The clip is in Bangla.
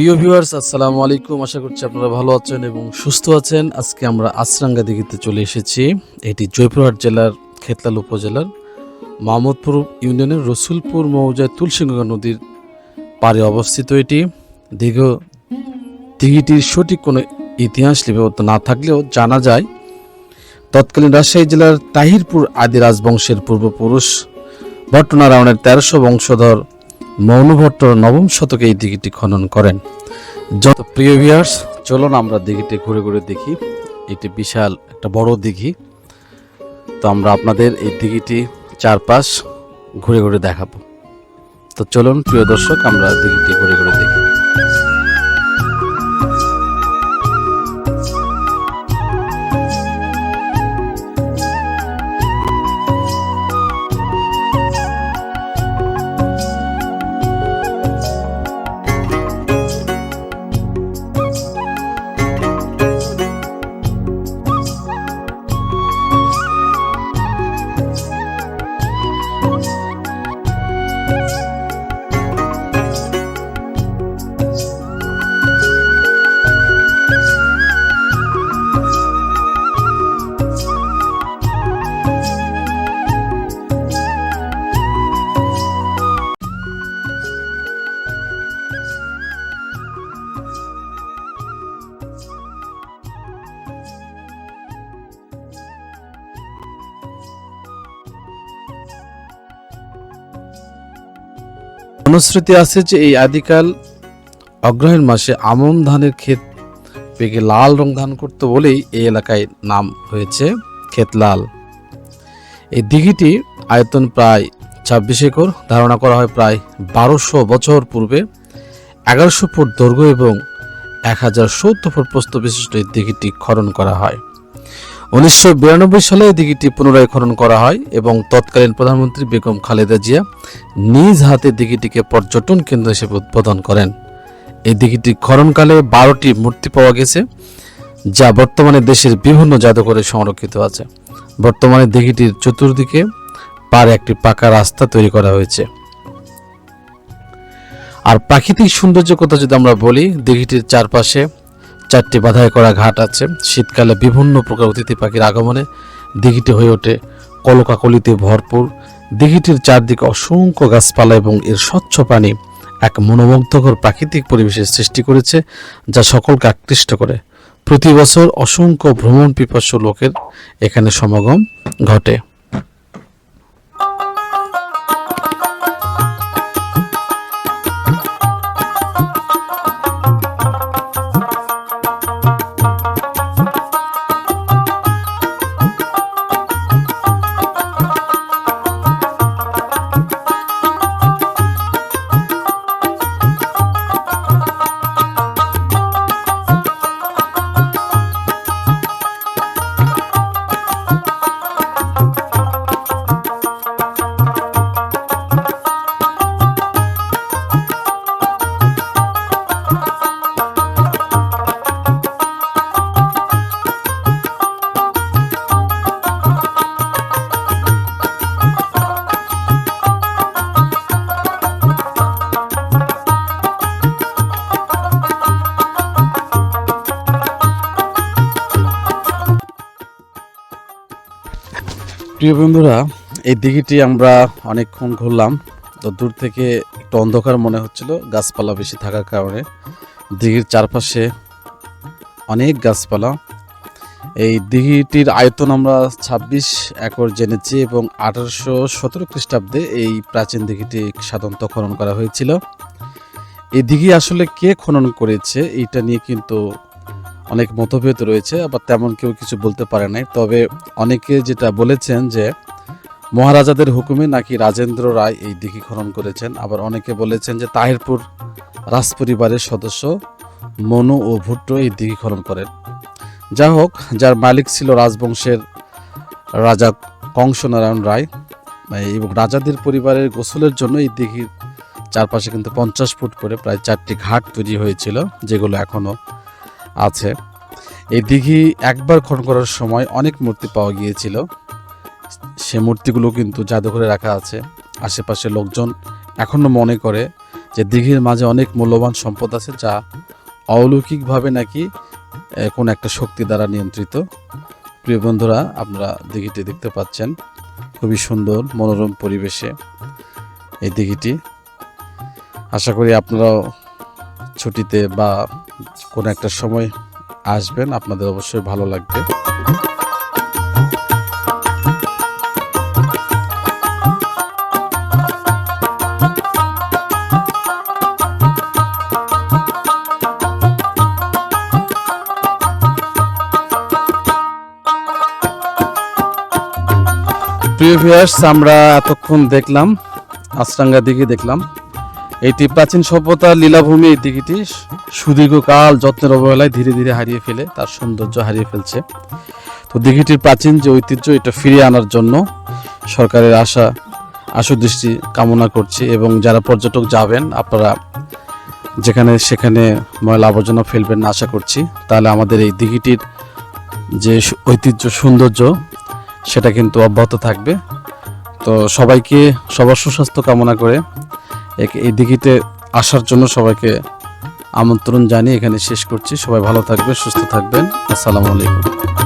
প্রিয় ভিউয়ার্স আসসালামু আলাইকুম। আশা করছি আপনারা ভালো আছেন এবং সুস্থ আছেন। আজকে আমরা আসরাঙ্গা দিঘিতে চলে এসেছি। এটি জয়পুরহাট জেলার খেতলাল উপজেলার মাহমুদপুর ইউনিয়নের রসুলপুর মৌজায় তুলসীগঙ্গা নদীর পাড়ে অবস্থিত এটি। দীর্ঘ দিঘিটির সঠিক কোনো ইতিহাস লিপিবদ্ধ না থাকলেও জানা যায়, তৎকালীন রাজশাহী জেলার তাহিরপুর আদি রাজবংশের পূর্বপুরুষ ভট্টনারায়ণের তেরোশো বংশধর মৌনভট্ট নবম শতকে এই দিঘিটি খনন করেন। যত প্রিয় ভিয়ার্স চলুন আমরা দিঘিটি ঘুরে ঘুরে দেখি। এটি বিশাল, একটা বড় দিঘি। তো আমরা আপনাদের এই দিঘিটি চারপাশ ঘুরে ঘুরে দেখাবো। তো চলুন, প্রিয় দর্শক, আমরা দিঘিটি ঘুরে ঘুরে দেখি। অনুশ্রুতি আছে যে এই আদিকাল অগ্রহায়ণ মাসে আমন ধানের ক্ষেত পেকে লাল রং ধান করতে বলেই এই এলাকায় নাম হয়েছে ক্ষেতলাল এই দিঘিটি আয়তন প্রায় ছাব্বিশ একর, ধারণা করা হয় প্রায় বারোশো বছর পূর্বে এগারোশো ফুট দৈর্ঘ্য এবং এক হাজার সত্তর ফুট প্রস্থ বিশিষ্ট এই দিঘিটি খনন করা হয়। উনিশশো বিরানব্বই সালে দিঘিটি পুনরায় খনন করা হয় এবং তৎকালীন প্রধানমন্ত্রী বেগম খালেদা জিয়া নিজ হাতে দিঘিটিকে পর্যটন কেন্দ্র হিসেবে উদ্বোধন করেন। এই দিঘিটি খননকালে বারোটি মূর্তি পাওয়া গেছে, যা বর্তমানে দেশের বিভিন্ন জাদুঘরে সংরক্ষিত আছে। বর্তমানে দিঘিটির চতুর্দিকে পারে একটি পাকা রাস্তা তৈরি করা হয়েছে। আর প্রাকৃতিক সৌন্দর্য কথা যদি আমরা বলি, দিঘিটির চারপাশে চারটি বাধাই করা ঘাট আছে। শীতকালে বিভিন্ন প্রকার অতিথি পাখির আগমনে দিঘিটি হয়ে ওঠে। কলকাকলিতে ভরপুর। দিঘিটির চারদিকে অসংখ্য গাছপালা এবং এর স্বচ্ছ পানি এক মনোমুগ্ধকর প্রাকৃতিক পরিবেশের সৃষ্টি করেছে, যা সকলকে আকৃষ্ট করে। প্রতি বছর অসংখ্য ভ্রমণ পিপাসু লোকের এখানে সমাগম ঘটে। প্রিয় বন্ধুরা, এই দিঘিটি আমরা অনেকক্ষণ ঘুরলাম। তো দূর থেকে একটু অন্ধকার মনে হচ্ছিল, গাছপালা বেশি থাকার কারণে। দিঘির চারপাশে অনেক গাছপালা। এই দিঘিটির আয়তন আমরা ছাব্বিশ একর জেনেছি এবং আঠারোশো সতেরো খ্রিস্টাব্দে এই প্রাচীন দিঘিটি সাধারণত খনন করা হয়েছিল। এই দিঘি আসলে কে খনন করেছে, এইটা নিয়ে কিন্তু অনেক মতভেদ রয়েছে, আবার তেমন কেউ কিছু বলতে পারে নাই। তবে অনেকে যেটা বলেছেন যে, মহারাজাদের হুকুমে নাকি রাজেন্দ্র রায় এই দিঘি খনন করেছেন। আবার অনেকে বলেছেন যে, তাহিরপুর রাজপরিবারের সদস্য মনু ও ভুট্টো এই দিঘি খনন করেন। যা হোক, যার মালিক ছিল রাজবংশের রাজা কংসনারায়ণ রায় এবং রাজাদের পরিবারের গোসলের জন্য এই দিঘির চারপাশে কিন্তু পঞ্চাশ ফুট করে প্রায় চারটি ঘাট তৈরি হয়েছিল, যেগুলো এখনও আছে। এই দিঘি একবার খনন করার সময় অনেক মূর্তি পাওয়া গিয়েছিল। সে মূর্তিগুলো কিন্তু জাদুঘরে রাখা আছে। আশেপাশে লোকজন এখনও মনে করে যে দিঘির মাঝে অনেক মূল্যবান সম্পদ আছে যা অলৌকিকভাবে নাকি কোন একটা শক্তি দ্বারা নিয়ন্ত্রিত। প্রিয় বন্ধুরা, আপনারা দিঘিটি দেখতে পাচ্ছেন। খুবই সুন্দর, মনোরম পরিবেশে এই দিঘিটি। আশা করি আপনারাও ছুটিতে বা কোনো একটা সময় আসবেন, আপনাদের অবশ্যই ভালো লাগবে। আমরা এতক্ষণ দেখলাম, আশ্রাঙ্গা দিঘি দেখলাম। এটি প্রাচীন সভ্যতার লীলাভূমি এই দিঘিটি। সুদীর্ঘকাল যত্নের অবহেলায় ধীরে ধীরে হারিয়ে ফেলে, তার সৌন্দর্য হারিয়ে ফেলছে। তো দিঘিটির প্রাচীন যে ঐতিহ্য, এটা ফিরিয়ে আনার জন্য সরকারের আশা, আশু দৃষ্টি কামনা করছি এবং যারা পর্যটক যাবেন, আপনারা যেখানে সেখানে ময়লা আবর্জনা ফেলবেন না আশা করছি, তাহলে আমাদের এই দিঘিটির যে ঐতিহ্য, সৌন্দর্য, সেটা কিন্তু অব্যাহত থাকবে। তো সবাইকে সবার সুস্বাস্থ্য কামনা করে এই দিঘিতে আসার জন্য সবাইকে আমন্ত্রণ জানিয়ে এখানে শেষ করছি। সবাই ভালো থাকবে সুস্থ থাকবেন। আসসালামু আলাইকুম।